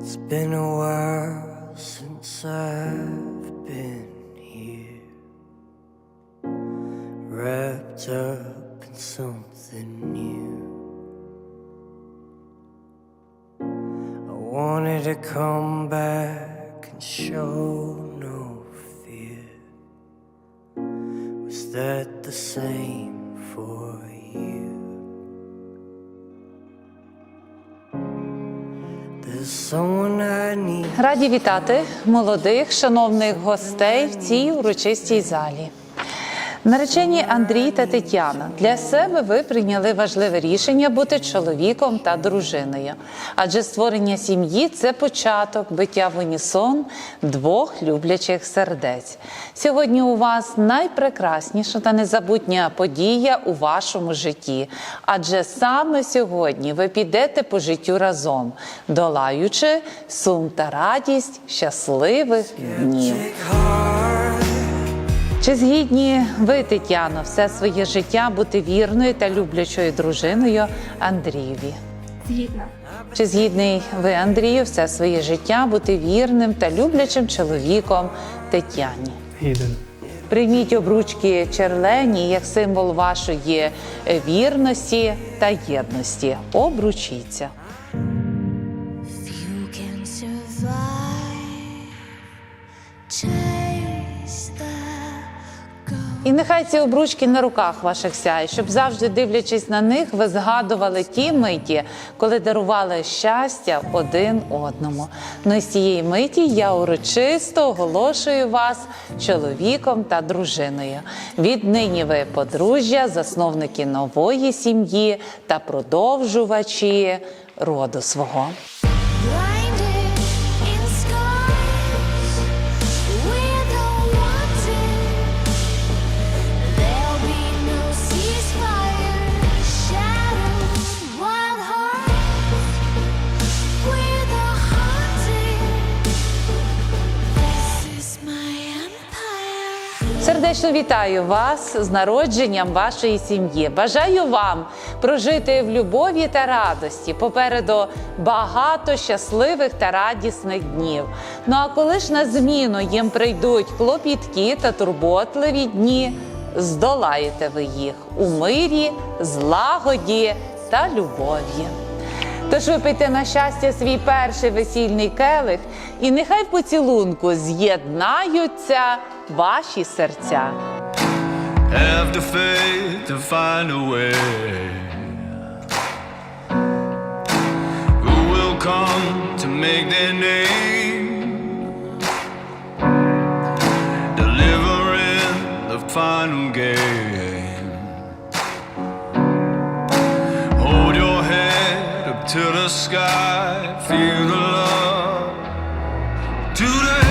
It's been a while since I've been here, wrapped up in something new. I wanted to come back and show no fear. Was that the same for you? Раді вітати молодих шановних гостей в цій урочистій залі. Наречені Андрій та Тетяна для себе ви прийняли важливе рішення бути чоловіком та дружиною. Адже створення сім'ї це початок биття в унісон двох люблячих сердець. Сьогодні у вас найпрекрасніша та незабутня подія у вашому житті. Адже саме сьогодні ви підете по життю разом, долаючи сум та радість щасливих днів. Чи згідні ви, Тетяно, все своє життя бути вірною та люблячою дружиною Андрієві? Згідна. Чи згідний ви, Андрію, все своє життя бути вірним та люблячим чоловіком Тетяні? Гіден. Прийміть обручки черлені як символ вашої вірності та єдності. Обручіться. І нехай ці обручки на руках ваших сяє, щоб завжди дивлячись на них, ви згадували ті миті, коли дарували щастя один одному. Ну і з цієї миті я урочисто оголошую вас чоловіком та дружиною. Віднині ви подружжя, засновники нової сім'ї та продовжувачі роду свого. Сердечно вітаю вас з народженням вашої сім'ї. Бажаю вам прожити в любові та радості. Попереду багато щасливих та радісних днів. Ну а коли ж на зміну їм прийдуть клопіткі та турботливі дні, здолаєте ви їх у мирі, злагоді та любові. Тож випийте на щастя свій перший весільний келих, і нехай поцілунку з'єднаються ваші серця. have the faith to find a way. Who will come to make their name? Delivering the final game. Hold your head up to the sky, feel the love. To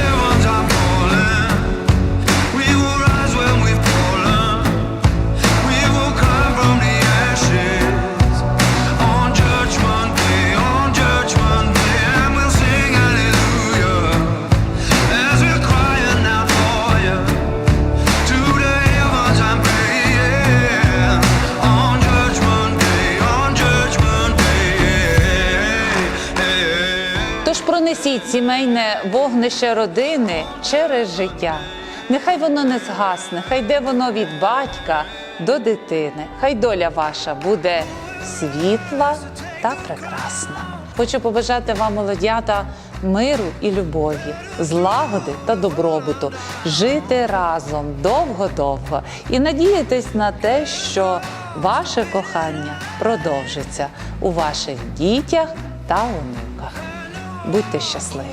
Тож сімейне вогнище родини через життя. Нехай воно не згасне, хай йде воно від батька до дитини. Хай доля ваша буде світла та прекрасна. Хочу побажати вам, молодята, миру і любові, злагоди та добробуту, жити разом довго-довго і надіятись на те, що ваше кохання продовжиться у ваших дітях та онуках. Будьте щасливі!